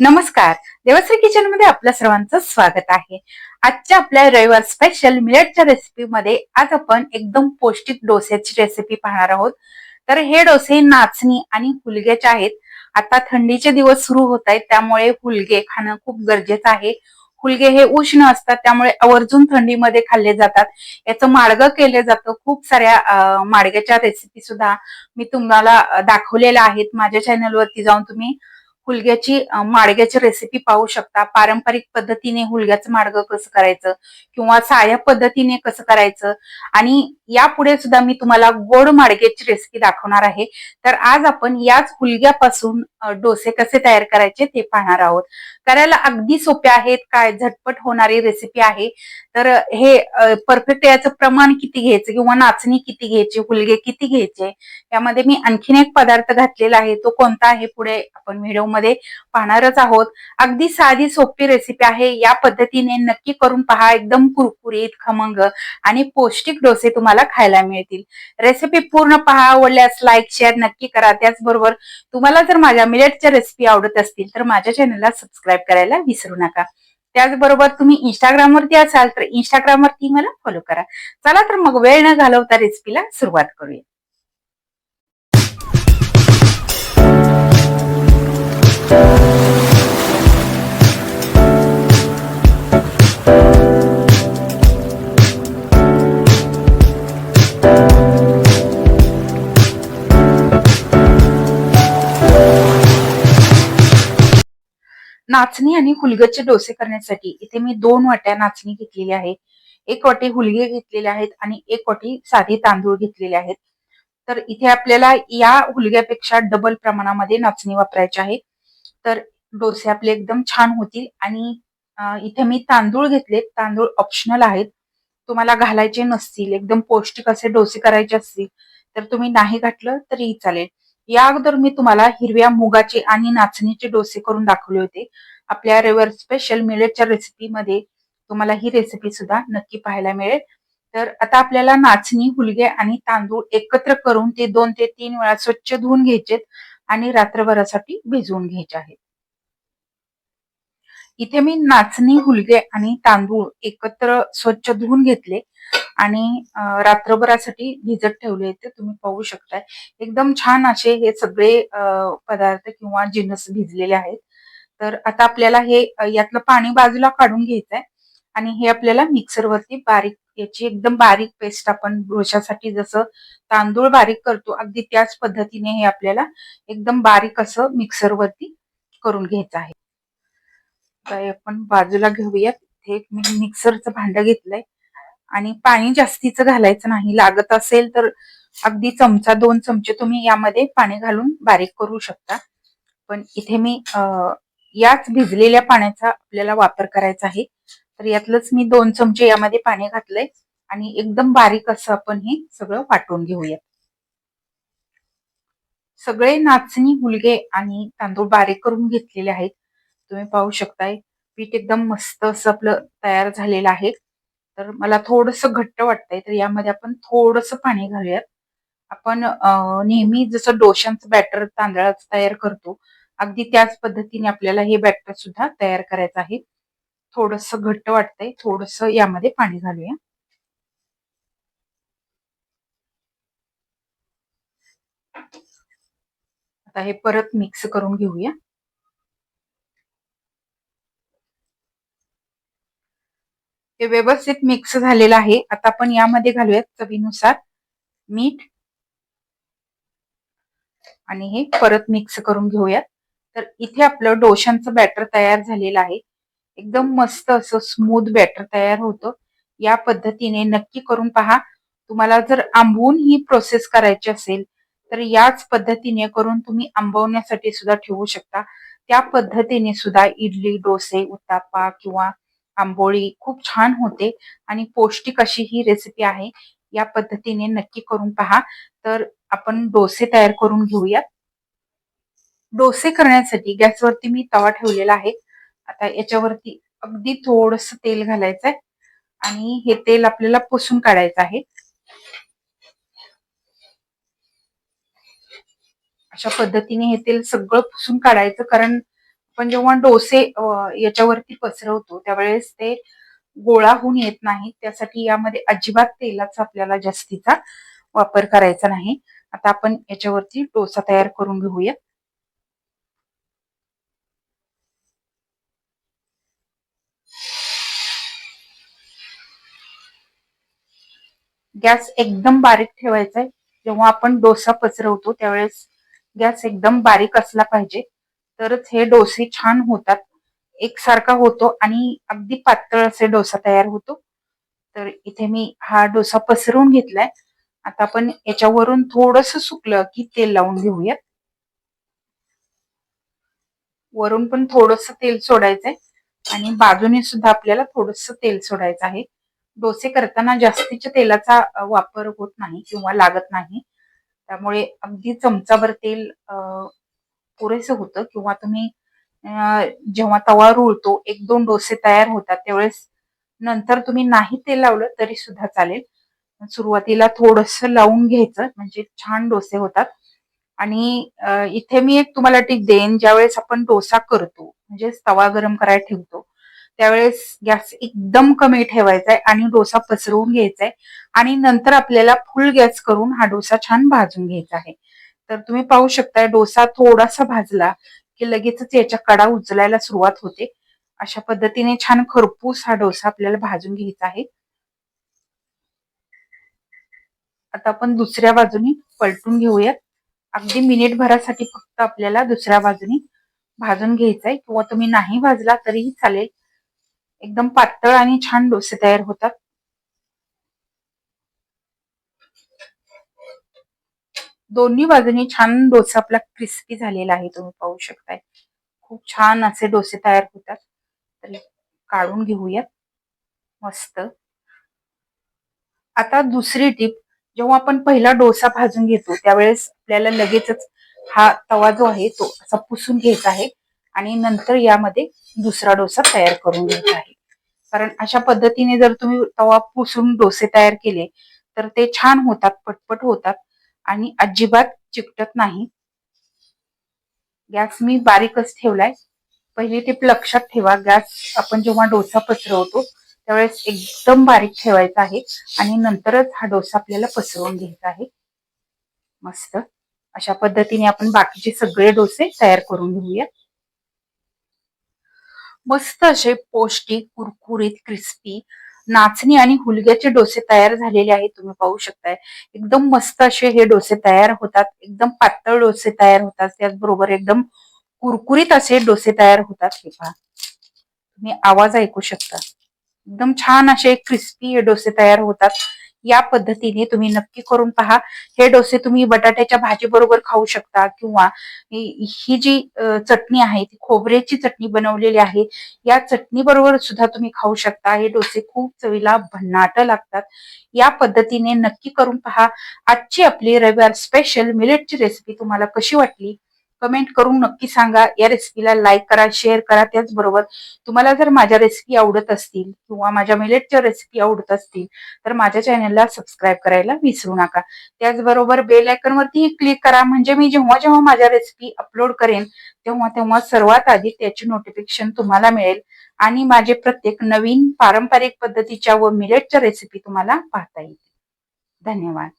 नमस्कार. देवश्री किचनमध्ये आपल्या सर्वांचं स्वागत आहे. आजच्या आपल्या रविवार स्पेशल मिलेटच्या रेसिपी मध्ये आज आपण एकदम पौष्टिक डोस्याची रेसिपी पाहणार आहोत. तर हे डोसे नाचणी आणि हुलग्याचे आहेत. आता थंडीचे दिवस सुरू होत आहेत त्यामुळे हुलगे खाणं खूप गरजेचं आहे. हुलगे हे उष्ण असतात त्यामुळे आवर्जून थंडीमध्ये खाल्ले जातात. याचं माडगं केलं जातं. खूप साऱ्या मार्गाच्या रेसिपी सुद्धा मी तुम्हाला दाखवलेल्या आहेत. माझ्या चॅनलवरती जाऊन तुम्ही हुलग्याची माडग्याची रेसिपी पाहू शकता. पारंपरिक पद्धतीने हुलग्याचं माडगं कसं करायचं किंवा साया पद्धतीने कसं करायचं. आणि यापुढे सुद्धा मी तुम्हाला गोड माडग्याची रेसिपी दाखवणार आहे. तर आज आपण याच हुलग्यापासून डोसे कसे तयार करायचे ते पाहणार आहोत. करायला अगदी सोपे आहेत काय झटपट होणारी रेसिपी आहे. तर हे परफेक्ट याचं प्रमाण किती घ्यायचं किंवा नाचणी किती घ्यायची हुलगे किती घ्यायचे यामध्ये मी आणखीन एक पदार्थ घातलेला आहे. तो कोणता आहे पुढे आपण व्हिडिओ मध्ये पाहणारच आहोत. अगदी साधी सोपी रेसिपी आहे. या पद्धतीने नक्की करून पहा. एकदम कुरकुरीत खमंग आणि पौष्टिक डोसे तुम्हाला खायला मिळतील. रेसिपी पूर्ण पहा. आवडल्यास लाईक शेअर नक्की करा. त्याचबरोबर तुम्हाला जर माझ्या मिलेटच्या रेसिपी आवडत असतील तर माझ्या चॅनलला सबस्क्राईब करायला विसरू नका. त्याचबरोबर तुम्ही इंस्टाग्रामवरती असाल तर इंस्टाग्रामवरती मला फॉलो करा. चला तर मग वेळ न घालवता रेसिपीला सुरुवात करूया. नाचणी आणि हुलग्याचे डोसे करण्यासाठी इथे मी दोन वाट्या नाचणी घेतलेली आहे. एक वाटी हुलगे घेतलेले आहेत आणि एक वाटी साधे तांदूळ घेतलेले आहेत. तर इथे आपल्याला या हुलग्यापेक्षा डबल प्रमाणामध्ये नाचणी वापरायची आहे. तर डोसे आपले एकदम छान होतील आणि इथे मी तांदूळ घेतले तांदूळ ऑप्शनल आहेत. तुम्हाला घालायचे नसतील एकदम पौष्टिक असे डोसे करायचे असतील तर तुम्ही नाही घातलं तरीही चालेल. या अगोदर मी तुम्हाला हिरव्या मुगाचे आणि नाचणीचे डोसे करून दाखवले होते. आपल्या रेवर स्पेशल मिलेटच्या रेसिपीमध्ये तुम्हाला ही रेसिपी सुद्धा नक्की पाहायला मिळेल. तर आता आपल्याला नाचणी हुलगे आणि तांदूळ एकत्र करून ते दोन ते तीन वेळा स्वच्छ धुवून घ्यायचेत आणि रात्रभरासाठी भिजवून घ्यायचे आहेत. इथे मी नाचणी हुलगे आणि तांदूळ एकत्र स्वच्छ धुवून घेतले. आणि रात्रभरासाठी भिजत ठेवले ते तुम्ही पाहू शकताय. एकदम छान असे हे सगळे पदार्थ किंवा जिन्नस भिजलेले आहेत. तर आता आपल्याला हे यातलं पाणी बाजूला काढून घ्यायचंय आणि हे आपल्याला मिक्सरवरती बारीक याची एकदम बारीक पेस्ट आपण डोशासाठी जसं तांदूळ बारीक करतो अगदी त्याच पद्धतीने हे आपल्याला एकदम बारीक असं मिक्सरवरती करून घ्यायचं आहे. तर आपण बाजूला घेऊयात. हे मी मिक्सरचं भांड घेतलंय. आणि पाणी जास्तीचं घालायचं नाही. लागत असेल तर अगदी चमचा दोन चमचे तुम्ही यामध्ये पाणी घालून बारीक करू शकता. पण इथे मी याच भिजलेल्या पाण्याचा आपल्याला वापर करायचा आहे. तर यातलंच मी दोन चमचे यामध्ये पाणी घातलंय आणि एकदम बारीक असं आपण हे सगळं वाटून घेऊयात. सगळे नाचणी हुलगे आणि तांदूळ बारीक करून घेतलेले आहेत. तुम्ही पाहू शकताय पीठ एकदम मस्त असं आपलं तयार झालेलं आहे. तर मला थोडस घट्ट वाटतंय तर यामध्ये आपण थोडस पाणी घालूयात. आपण नेहमी जसं डोशांचं बॅटर तांदळाचं तयार करतो अगदी त्याच पद्धतीने आपल्याला हे बॅटर सुद्धा तयार करायचं आहे. थोडस घट्ट वाटतंय थोडस यामध्ये पाणी घालूया. आता हे परत मिक्स करून घेऊया. ते व्यवस्थित मिक्स झालेलं आहे. आता आपण यामध्ये घालूयात चवीनुसार मीठ. आणि हे परत मिक्स करून घेऊयात. तर इथे आपलं डोशांचं बॅटर तयार झालेलं आहे. एकदम मस्त असं स्मूथ बॅटर तयार होतं. या पद्धतीने नक्की करून पहा. तुम्हाला जर आंबवून ही प्रोसेस करायची असेल तर याच पद्धतीने करून तुम्ही आंबवण्यासाठी सुद्धा ठेवू शकता. त्या पद्धतीने सुद्धा इडली डोसे उत्तापा किंवा आंबोळी खूप छान होते आणि पौष्टिक अशी ही रेसिपी आहे. या पद्धतीने नक्की करून पहा. तर आपण डोसे तयार करून घेऊयात. डोसे करण्यासाठी गॅसवरती मी तवा ठेवलेला आहे. आता याच्यावरती अगदी थोडस तेल घालायचंय आणि हे तेल आपल्याला पुसून काढायचं आहे. अशा पद्धतीने हे तेल सगळं पुसून काढायचं कारण आपण जेव्हा डोसे याच्यावरती पसरवतो त्यावेळेस ते गोळा होऊन येत नाही त्यासाठी यामध्ये अजिबात तेलाचा आपल्याला जास्तीचा वापर करायचा नाही. आता आपण याच्यावरती डोसा तयार करून घेऊया. गॅस एकदम बारीक ठेवायचा आहे जेव्हा आपण डोसा पसरवतो त्यावेळेस गॅस एकदम बारीक असला पाहिजे. तरच हे डोसे छान होतात. एकसारखा होतो आणि अगदी पातळ असे डोसा तयार होतो. तर इथे मी हा डोसा पसरवून घेतलाय. आता आपण याच्यावरून थोडस सुकलं की तेल लावून घेऊयात. वरून पण थोडस तेल सोडायचंय आणि बाजूने सुद्धा आपल्याला थोडस तेल सोडायचं आहे. डोसे करताना जास्तीच्या तेलाचा वापर होत नाही किंवा लागत नाही. त्यामुळे अगदी चमचाभर तेल पुरेसं होतं किंवा तुम्ही जेव्हा तवा रुळतो एक दोन डोसे तयार होतात त्यावेळेस नंतर तुम्ही नाही तेल लावलं तरी सुद्धा चालेल. सुरुवातीला थोडस लावून घ्यायचं म्हणजे छान डोसे होतात. आणि इथे मी एक तुम्हाला टीप देईन ज्यावेळेस आपण डोसा करतो म्हणजे तवा गरम करायला ठेवतो त्यावेळेस गॅस एकदम कमी ठेवायचा आहे आणि डोसा पसरवून घ्यायचा आहे. आणि नंतर आपल्याला फुल गॅस करून हा डोसा छान भाजून घ्यायचा आहे. तर तुम्ही पाहू शकताय डोसा थोडासा भाजला की लगेचच याच्या कडा उचलायला सुरुवात होते. अशा पद्धतीने छान खरपूस हा डोसा आपल्याला भाजून घ्यायचा आहे. आता आपण दुसऱ्या बाजूनी पलटून घेऊयात अगदी मिनिटभरासाठी फक्त आपल्याला दुसऱ्या बाजूनी भाजून घ्यायचा आहे किंवा तुम्ही नाही भाजला तरीही चालेल. एकदम पातळ आणि छान डोसे तयार होतात. दोन्ही बाजूनी छान डोसा आपला क्रिस्पी झालेला आहे तुम्ही पाहू शकताय. खूप छान असे डोसे तयार होतात. तर काढून घेऊयात. मस्त. आता दुसरी टीप जेव्हा आपण पहिला डोसा भाजून घेतो त्यावेळेस आपल्याला लगेचच हा तवा जो आहे तो असा पुसून घ्यायचा आहे आणि नंतर यामध्ये दुसरा डोसा तयार करून घ्यायचा आहे. कारण अशा पद्धतीने जर तुम्ही तवा पुसून डोसे तयार केले तर ते छान होतात पटपट होतात. आणि अजिबात चिकटत नाही. गॅस मी बारीकच ठेवलाय. पहिली टिप लक्षात ठेवा गॅस आपण जेव्हा डोसा पसरवतो त्यावेळेस एकदम बारीक ठेवायचा आहे आणि नंतरच हा डोसा आपल्याला पसरवून घ्यायचा आहे. मस्त. अशा पद्धतीने आपण बाकीचे सगळे डोसे तयार करून घेऊया. मस्त असे पौष्टिक कुरकुरीत क्रिस्पी नाचणी आणि हुलग्याचे डोसे तयार झालेले आहेत तुम्ही पाहू शकताय. एकदम मस्त असे हे डोसे तयार होतात एकदम पातळ डोसे तयार होतात त्याचबरोबर एकदम कुरकुरीत असे डोसे तयार होतात. हे पहा. तुम्ही आवाज ऐकू शकता. एकदम छान असे क्रिस्पी हे डोसे तयार होतात. या पद्धतीने तुम्ही नक्की करून पहा. हे डोसे तुम्ही बटाट्याच्या भाजी बरोबर खाऊ शकता किंवा ही जी चटणी आहे ती खोबऱ्याची चटणी बनवलेली आहे या चटणी बरोबर सुद्धा तुम्ही खाऊ शकता. हे डोसे खूप चवीला भन्नाट लागतात. या पद्धतीने नक्की करून पहा. आजची आपली रविवार स्पेशल मिलेटची रेसिपी तुम्हाला कशी वाटली? कमेंट करून नक्की सांगा. या रेसिपीला लाईक करा शेअर करा. त्याचबरोबर तुम्हाला जर माझ्या रेसिपी आवडत असतील किंवा माझ्या मिलेटच्या रेसिपी आवडत असतील तर माझ्या चॅनलला सबस्क्राईब करायला विसरू नका. त्याचबरोबर बेल आयकन क्लिक करा. म्हणजे मी जेव्हा जेव्हा माझ्या रेसिपी अपलोड करेन तेव्हा तेव्हा सर्वात आधी त्याची नोटिफिकेशन तुम्हाला मिळेल आणि माझे प्रत्येक नवीन पारंपरिक पद्धतीच्या व मिलेटच्या रेसिपी तुम्हाला पाहता येईल धन्यवाद.